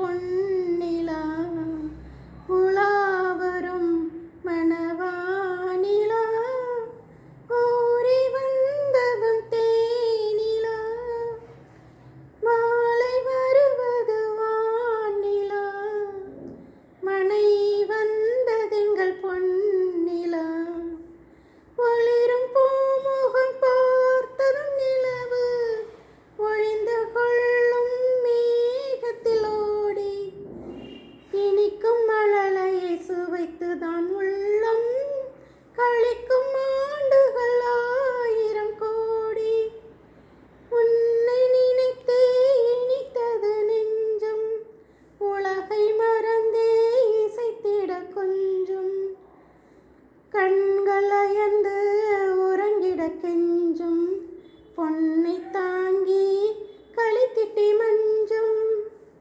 pun நினைத்துதான் உள்ளம் கழிக்கும் ஆண்டுகள் ஆயிரம் கோடி. உன்னை நினைத்தே இனித்தது நெஞ்சம். உலகை மறந்தே இசைத்திட கொஞ்சம். கண்கள் அயந்து உறங்கிட கெஞ்சும். பொன்னை தாங்கி